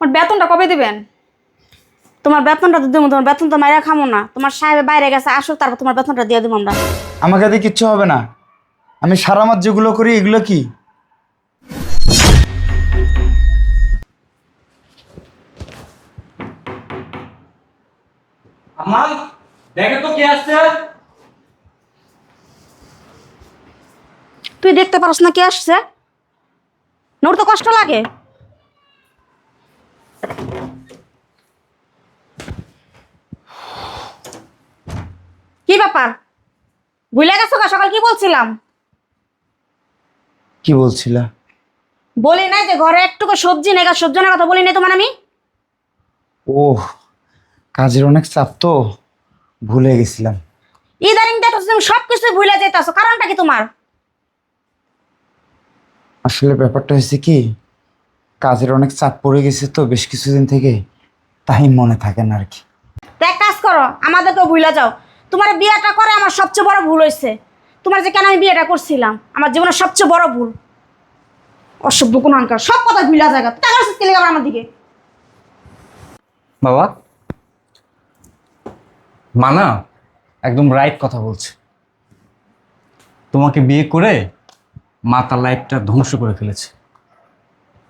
আমার বেতনটা কবে দিবেন? তোমার বেতনটা তো দেবো তোমার বেতন তো মাইরা খামো না। তোমার সাহেব বাইরে গেছে আসো তারপর তোমার বেতনটা দিয়ে দেবো আমরা। আমাকে দিয়ে কিচ্ছু হবে না। আমি সারা মাস যেগুলো করি এগুলো কি? আমার দেখে তো কে আসছে? তুই দেখতে পারস না কে আসছে? নোর তো কষ্ট লাগে। কি ব্যাপার? ভুলে গেছো গা সকাল কি বলছিলাম? কি বলছিলা? বলি নাই যে ঘরে একটুকু সবজি নেই সবজি নেই কথা বলি নাই তোমার আমি? ও কাজের অনেক চাপ তো ভুলে গেছিলাম। ইদানিং দেখো তুমি সব কিছু ভুলে যেতেছো কারণটা কি তোমার? আসলে ব্যাপারটা হয়েছে কি কাজের অনেক চাপ পড়ে গেছে তো বেশ কিছুদিন থেকে তাই মনে থাকে না আর কি। এক কাজ করো আমাদেরকেও ভুলে যাও। তোমার বিয়েটা করে আমার সবচেয়ে বড় ভুল হয়েছে। তোমার যে কেন আমি বিয়েটা করছিলাম? আমার জীবনের সবচেয়ে বড় ভুল। অসভ্য কোন আনকার সব কথা ভুলা জায়গা। টাকা কেলে আবার আমার দিকে। বাবা, মানা একদম রাইট কথা বলছে। তোমাকে বিয়ে করে মা তার লাইফটা ধ্বংস করে ফেলেছে।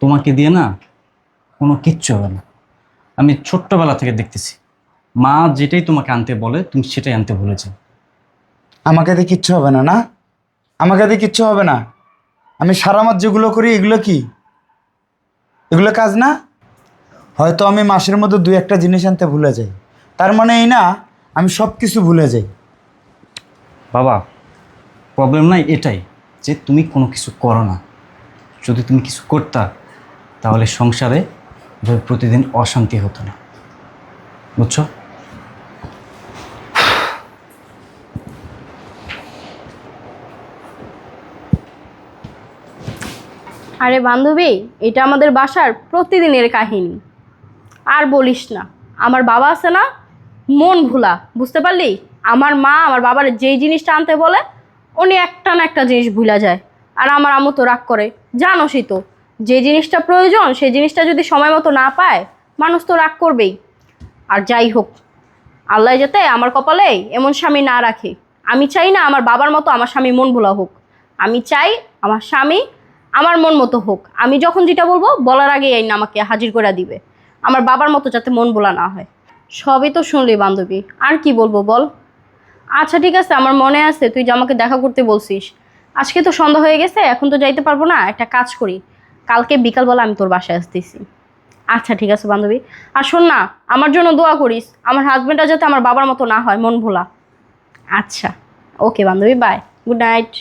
তোমাকে দিয়ে না কোনো কিচ্ছু হবে না। আমি ছোট্টবেলা থেকে দেখতেছি। মা যেটাই তোমাকে আনতে বলে তুমি সেটাই আনতে ভুলেছো আমাকে দিয়ে কিচ্ছু হবে না না? আমাকে দিয়ে কিচ্ছু হবে না? আমি সারা মাস যেগুলো করি এগুলো কি? এগুলো কাজ না? হয়তো আমি মাসের মধ্যে দুই একটা জিনিস আনতে ভুলে যাই। তার মানে এই না আমি সব কিছু ভুলে যাই। বাবা প্রবলেম নাই এটাই যে তুমি কোনো কিছু করো না। যদি তুমি কিছু করতা তাহলে সংসারে প্রতিদিন অশান্তি হতো না। বুঝছ? আরে বান্ধবী, এটা আমাদের বাসার প্রতিদিনের কাহিনী। আর বলিস না, আমার বাবা আছে না, মন ভোলা, বুঝতে পারলি? আমার মা, আমার বাবার যেই জিনিসটা আনতে বলে, উনি একটা না একটা জিনিস ভুলা যায়। আর আমার আম্মু তো রাগ করে জানো জানোসই তো, যে জিনিসটা প্রয়োজন, সেই জিনিসটা যদি সময় মতো না পায়, মানুষ তো রাগ করবেই। আর যাই হোক, আল্লাহ যাতে আমার কপালে এমন স্বামী না রাখে। আমি চাই না আমার বাবার মতো আমার স্বামী মন ভোলা হোক। আমি চাই আমার স্বামী আমার মন মতো হোক। আমি যখন যেটা বলব, বলার আগেই আইন আমাকে হাজির করে দিবে। আমার বাবার মতো যাতে মন ভোলা না হয়। সবই তো শুনলি, বান্ধবী। আর কি বলব বল? আচ্ছা ঠিক আছে, আমার মনে আছে, তুই যে আমাকে দেখা করতে বলছিস। আজকে তো সন্ধ্যা হয়ে গেছে, এখন তো যাইতে পারব না। একটা কাজ করি। কালকে বিকালবেলা আমি তোর বাসায় আসতেছি। আচ্ছা ঠিক আছে, বান্ধবী। আর শোন না, আমার জন্য দোয়া করিস। আমার হাজব্যান্ডটা যাতে আমার বাবার মতো না হয়, মন ভোলা। আচ্ছা ওকে বান্ধবী বাই গুড নাইট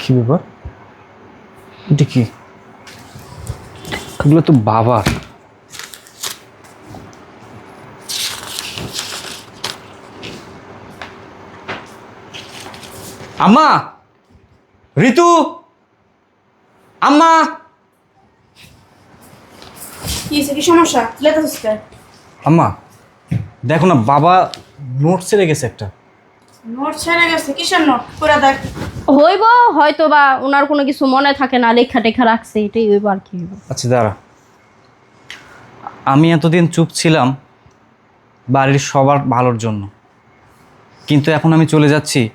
কি ব্যাপার? এটা কি? এগুলো তো বাবা আম্মা! ঋতু! আম্মা! কি কি সমস্যা? আম্মা দেখো না বাবা নোট ছেড়ে গেছে একটা। নোট ছেড়ে গেছে কিসের নোট? পুরা দেখ। হইব হয়তো বা ওনার কোনো কিছু মনে থাকে না লেখা টেখা রাখছে এটাই হইব আর কি হইব। আচ্ছা দাঁড়া। আমি এতদিন চুপ ছিলাম বাড়ির সবার ভালোর জন্য। কিন্তু এখন আমি চলে যাচ্ছি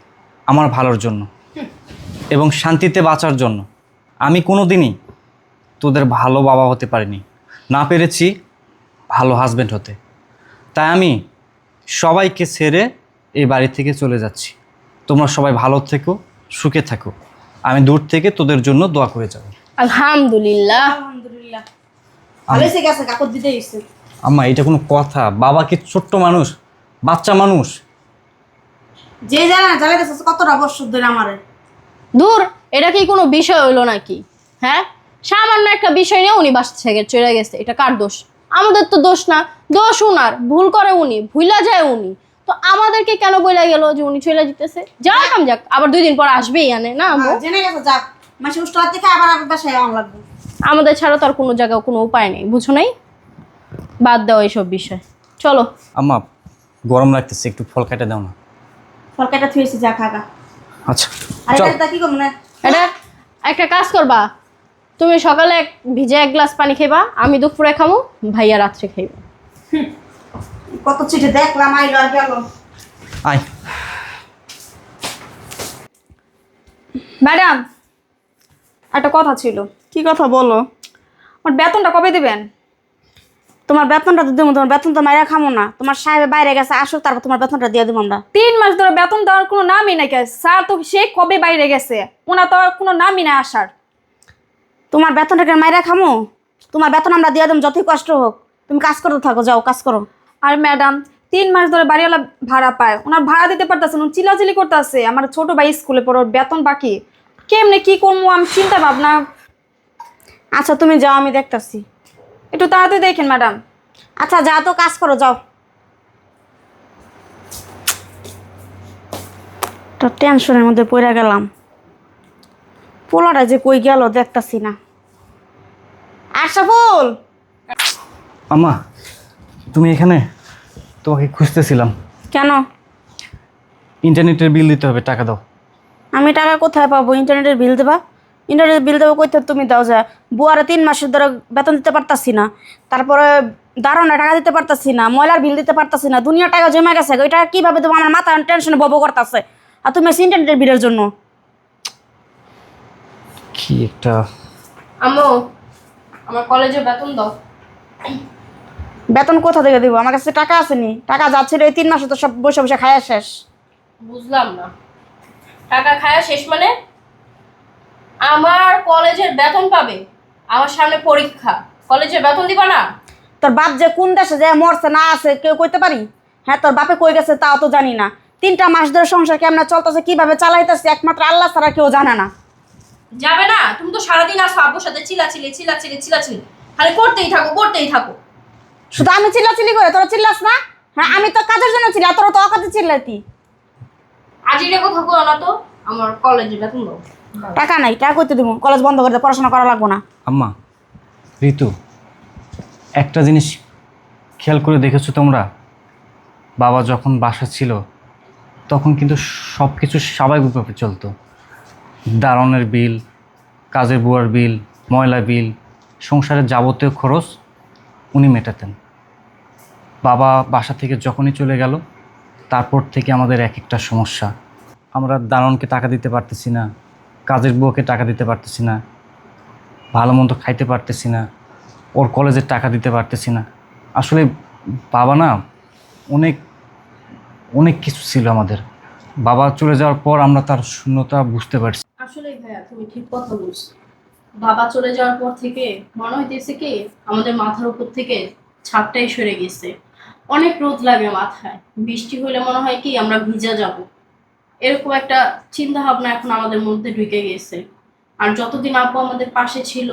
আমার ভালোর জন্য এবং শান্তিতে বাঁচার জন্য। আমি কোনো দিনই তোদের ভালো বাবা হতে পারিনি। না পেরেছি ভালো হাজব্যান্ড হতে। তাই আমি সবাইকে ছেড়ে এই বাড়ি থেকে চলে যাচ্ছি। তোমরা সবাই ভালো থেকো সুখে থাকো। আমি দূর থেকে তোদের জন্য দোয়া করে যাব। আলহামদুলিল্লাহ। আলহামদুলিল্লাহ। ভালো গেছে দিতে আম্মা এটা কোনো কথা। বাবা কি ছোট্ট মানুষ? বাচ্চা মানুষ? যে জানে না জ্বালাইতেছে কতটা বছর ধরে আমারে। দূর এটা কি কোনো বিষয় হইল নাকি? হ্যাঁ? সামান্য একটা বিষয় নিয়ে উনি বাসা থেকে চলে গেছে এটা কার দোষ? আমাদের তো দোষ না দোষ উনার। ভুল করে উনি ভুলা যায় উনি। তো আমাদেরকে কেন বইলা গেল যে উনি চলে যেতেছে যাক কাম যাক আবার দুই দিন পর আসবেই আনে না আম্মু? জেনে গেছে যাক। মাসে উষ্টার থেকে আবার আবার বাসায় আম লাগবে। আমাদের ছাড়া তো আর কোনো জায়গায় কোনো উপায় নেই বুঝো নাই? বাদ দাও এইসব বিষয়। চলো। আম্মা গরম লাগতেছে একটু ফল কেটে দাও না। ফল কাটা থুয়েছি যা খাগা আচ্ছা আর এটা কি করব না এটা একটা কাজ করবা তুমি সকালে এক ভিজে এক গ্লাস পানি খেবা আমি দুপুরে খামো ভাইয়া রাত্রে খাইব। কত চিঠি দেখলাম আইলো আর গেল। আয়। ম্যাডাম একটা কথা ছিল। কি কথা বলো? আমার বেতনটা কবে দিবেন? তোমার বেতনটা তো দেবো তোমার বেতন তো মাইরা খামো না। তোমার সাহেব বাইরে গেছে আসুক তারপর তোমার বেতনটা দিয়ে দেবো আমরা। তিন মাস ধরে বেতন দেওয়ার কোনো নামই নাই স্যার তো সে কবে বাইরে গেছে? ওনার তো আর কোনো নামই নাই আসার। তোমার বেতনটাকে মাইরা খামো? তোমার বেতন আমরা দিয়ে দেবো যতই কষ্ট হোক। তুমি কাজ করতে থাকো যাও কাজ করো। আর ম্যাডাম তিন মাস ধরে বাড়িওয়ালা ভাড়া পায়। ওনার ভাড়া দিতে পারতেছে না চিলাচিলি করতেছে। আমার ছোট ভাই স্কুলে পড়ো বেতন বাকি। কেমনে কি করব আমি চিন্তা ভাবনা? আচ্ছা তুমি যাও আমি দেখতাছি। একটু তাড়াতাড়ি দেখেন ম্যাডাম। আচ্ছা যা তো কাজ করো যাও। তো টেনশনের মধ্যে পড়ে গেলাম। পোলাটা যে কই গেল দেখতাছি না। আশাফুল আম্মা তুমি এখানে? তোমাকে খুঁজতেছিলাম। কেন? ইন্টারনেটের বিল দিতে হবে টাকা দাও। আমি টাকা কোথায় পাবো? ইন্টারনেটের বিল দেবা? ইন্টারনেটের বিল দেবো কোথায় তুমি দাও যা। বুয়ারে তিন মাসের ধরে বেতন দিতে পারতাছি না। তারপরে দারুণা টাকা দিতে পারতাছি না ময়লার বিল দিতে পারতাছি না দুনিয়া টাকা জমে গেছে ওইটা কীভাবে দেবো আমার মাথা টেনশনে বব করতেছে? আর তুমি ইন্টারনেটের বিলের জন্য। কি একটা? আম্মু আমার কলেজে বেতন দাও। বেতন কোথা থেকে দেবো? আমার কাছে টাকা আসেনি। টাকা যাচ্ছিল এই তিন মাসে তো সব বসে বসে খায়া শেষ। বুঝলাম না। টাকা খায়া শেষ মানে আমার কলেজের বেতন পাবে। আমার সামনে পরীক্ষা। কলেজের বেতন দিবা না? তোর বাপ যে কোন দেশে যে মরছে না আছে কেউ কইতে পারি? হ্যাঁ তোর বাপে কই গেছে তাও তো জানি না। তিনটা মাস ধরে সংসার কেমন চলতেছে কীভাবে চালাইতেছে একমাত্র আল্লাহ ছাড়া কেউ জানে না। যাবে না? তুমি তো সারাদিন আসো আব্বুর সাথে চিলাচিলি চিলাচিলি চিলাচিলি খালি করতেই থাকো করতেই থাকো। শুধু আমি চিল্লাচিল্লি করে তোরা চিল্লাস না? হ্যাঁ আমি তো কাজের জন্য চিল্লা তোরা তো অকাজে চিল্লাতি। আজিরে কথা কো না তো আমার কলেজে বেতন দাও। টাকা নাই টাকা করতে দেবো কলেজ বন্ধ করে পড়াশোনা করা লাগবো না। আম্মা ঋতু একটা জিনিস খেয়াল করে দেখেছ তোমরা? বাবা যখন বাসা ছিল তখন কিন্তু সব কিছু স্বাভাবিকভাবে চলতো। দারণের বিল, কাজের বুয়ার বিল, ময়লা বিল, সংসারের যাবতীয় খরচ উনি মেটাতেন। বাবা বাসা থেকে যখনই চলে গেল, তারপর থেকে আমাদের এক একটা সমস্যা। আমরা দারণকে টাকা দিতে পারতেছি না, কাজের বুয়াকে টাকা দিতে পারতেছি না, ভালো মন্দ খাইতে পারতেছি না, ওর কলেজের টাকা দিতে পারতেছি না। আসলে বাবা না, অনেক অনেক কিছু ছিল আমাদের। বাবা চলে যাওয়ার পর আমরা তার শূন্যতা বুঝতে পারছি। আসলে ভাইয়া, তুমি ঠিক কথা বলছো। বাবা চলে যাওয়ার পর থেকে মনে হইতেছে কি, আমাদের মাথার উপর থেকে ছাদটাই সরে গেছে। অনেক রোদ লাগে মাথায়। বৃষ্টি হলে মনে হয় কি, আমরা ভিজা যাব। এরকম একটা চিন্তা ভাবনা এখন আমাদের মধ্যে ঢুকে গেছে। আর যতদিন আব্বু আমাদের পাশে ছিল,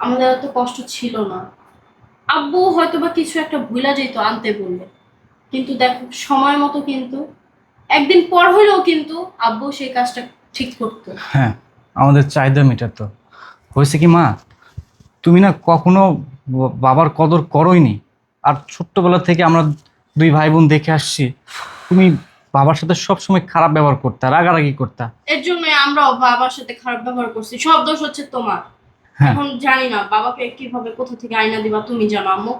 আমাদের এত কষ্ট ছিল না। আব্বু হয়তো বা কিছু একটা ভুলা যেত আনতে বললে। কিন্তু দেখো, সময় মতো কিন্তু, একদিন পর হলেও কিন্তু আব্বু সেই কাজটা ঠিক করতো। হ্যাঁ আমাদের চাহিদা মেটাতো। হয়েছে কি মা? তুমি না কখনো বাবার কদর করোইনি। আর ছোট্টবেলা থেকে আমরা দুই ভাই বোন দেখে আসছি তুমি বাবার সাথে সবসময় খারাপ ব্যবহার করতা রাগারাগি করতা। এর জন্যই আমরাও বাবার সাথে খারাপ ব্যবহার করছি। সব দোষ হচ্ছে তোমার। হ্যাঁ। এখন জানি না বাবাকে কীভাবে কোথা থেকে আয়না দিবা তুমি জানো আম্মু?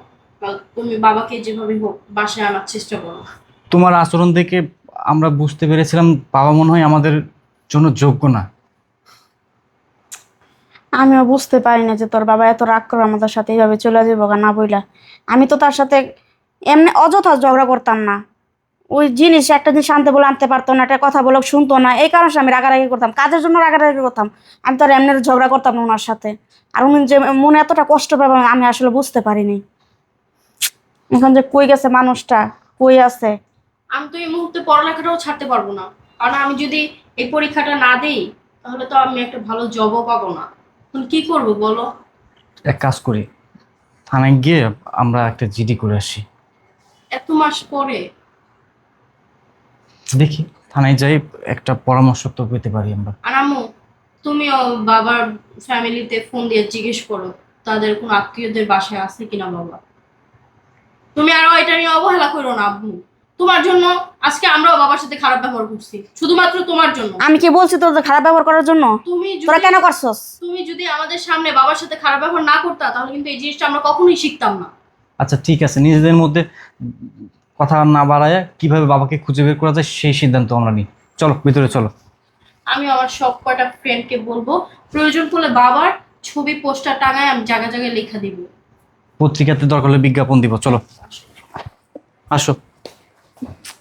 তুমি বাবাকে যেভাবে হোক বাসায় আনার চেষ্টা করো। তোমার আচরণ দেখে আমরা বুঝতে পেরেছিলাম বাবা মনে হয় আমাদের জন্য যোগ্য না। আমিও বুঝতে পারি না যে তোর বাবা এত রাগ করে আমাদের সাথে এইভাবে চলে যাব না বইলা। আমি তো তার সাথে এমনি অযথা ঝগড়া করতাম না। ওই জিনিস একটা জিনিস আনতে বলে আনতে পারতো না একটা কথা বলে শুনতো না। এই কারণে আমি রাগারাগি করতাম কাজের জন্য রাগারাগি করতাম। আমি তো আর এমনি ঝগড়া করতাম না ওনার সাথে। আর উনি যে মনে এতটা কষ্ট পাবেন আমি আসলে বুঝতে পারিনি। এখন যে কই গেছে মানুষটা কই আছে? আমি তো এই মুহূর্তে পড়ালেখাটাও ছাড়তে পারব না। কারণ আমি যদি এই পরীক্ষাটা না দিই তাহলে তো আমি একটা ভালো জবও পাবো না। এখন কি করব বলো? এক কাজ করি থানায় গিয়ে আমরা একটা জিডি করে আসি। এত মাস পরে? দেখি থানায় যাই একটা পরামর্শ তো পেতে পারি আমরা। আর আম্মু তুমিও বাবার ফ্যামিলিতে ফোন দিয়ে জিজ্ঞেস করো তাদের কোনো আত্মীয়দের বাসায় আছে কিনা বাবা? তুমি আরও এটা নিয়ে অবহেলা করো না আব্বু তোমার জন্য আজকে আমরাও বাবার সাথে খারাপ ব্যবহার করছি শুধুমাত্র তোমার জন্য। আমি কি বলছি তোদের খারাপ ব্যবহার করার জন্য? তুমি তোরা কেন করছস? তুমি যদি আমাদের সামনে বাবার সাথে খারাপ ব্যবহার না করতা তাহলে কিন্তু এই জিনিসটা আমরা কখনোই শিখতাম না। আচ্ছা ঠিক আছে নিজেদের মধ্যে কথা না বাড়ায় কীভাবে বাবাকে খুঁজে বের করা যায় সেই সিদ্ধান্ত আমরা নিই। চলো ভিতরে চলো। আমি আমার সব কয়টা ফ্রেন্ডকে বলব প্রয়োজন পড়লে বাবার ছবি পোস্টার টাঙায় আমি জায়গায় জায়গায় লেখা দিব। পত্রিকাতে দরকার হলে বিজ্ঞাপন দিব চলো। আসো। Thank you.